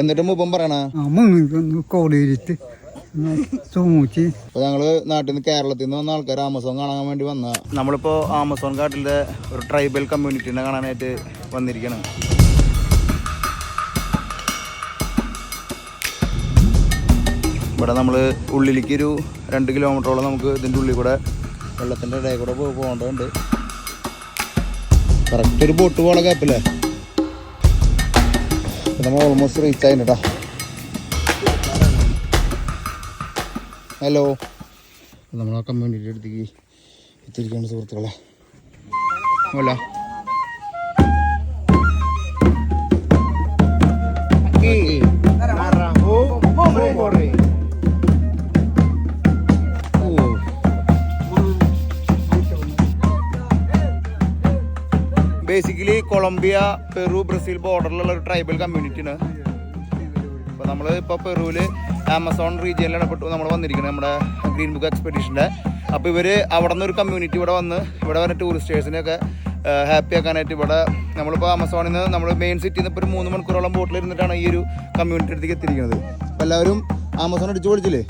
എന്നിട്ട് മുപ്പം പറയണ? കോടിയിട്ട് അപ്പൊ ഞങ്ങൾ നാട്ടിൽ നിന്ന് കേരളത്തിൽ നിന്ന് വന്ന ആൾക്കാർ ആമസോൺ കാണാൻ വേണ്ടി വന്ന. നമ്മളിപ്പോ ആമസോൺ കാട്ടിലെ ഒരു ട്രൈബൽ കമ്മ്യൂണിറ്റിനെ കാണാനായിട്ട് വന്നിരിക്കണം. ഇവിടെ നമ്മൾ ഉള്ളിലേക്ക് ഒരു രണ്ട് കിലോമീറ്ററോളം നമുക്ക് ഇതിന്റെ ഉള്ളിൽ കൂടെ വെള്ളത്തിന്റെ ഇടയിൽ കൂടെ പോകേണ്ടതുണ്ട്. കറക്റ്റ് ഒരു ബോട്ട് പോകണ കാപ്പില്ലേ നമ്മൾ ഓൾമോസ്റ്റ് റീച്ച് ആയിട്ടാ ഹലോ നമ്മൾ ആ കമ്മ്യൂണിറ്റി അടുത്തേക്ക് എത്തിയിരിക്കുകയാണ് സുഹൃത്തുക്കളെ അല്ല ബേസിക്കലി കൊളംബിയ പെറു ബ്രസീൽ ബോർഡറിലുള്ള ഒരു ട്രൈബൽ കമ്മ്യൂണിറ്റിയാണ് അപ്പോൾ നമ്മൾ ഇപ്പോൾ പെറുവിൽ ആമസോൺ റീജിയനിലാണ് ഇപ്പോൾ നമ്മൾ വന്നിരിക്കുന്നത് നമ്മുടെ ഗ്രീൻ ബുക്ക് എക്സ്പെഡീഷന്റെ അപ്പോൾ ഇവർ അവിടെ നിന്ന് ഒരു കമ്മ്യൂണിറ്റി ഇവിടെ വന്ന് ഇവിടെ വന്ന ടൂറിസ്റ്റേഴ്സിനെയൊക്കെ ഹാപ്പി ആക്കാനായിട്ട് ഇവിടെ നമ്മളിപ്പോൾ ആമസോണിൽ നിന്ന് നമ്മൾ മെയിൻ സിറ്റിയിൽ നിന്ന് ഇപ്പോൾ ഒരു മൂന്ന് മണിക്കൂറോളം ബോട്ടിൽ ഇരുന്നിട്ടാണ് ഈ ഒരു കമ്മ്യൂണിറ്റി അടുത്തേക്ക് എത്തിയിരിക്കുന്നത്. അപ്പോൾ എല്ലാവരും ആമസോൺ അടിച്ചു പൊളിച്ചില്ലേ?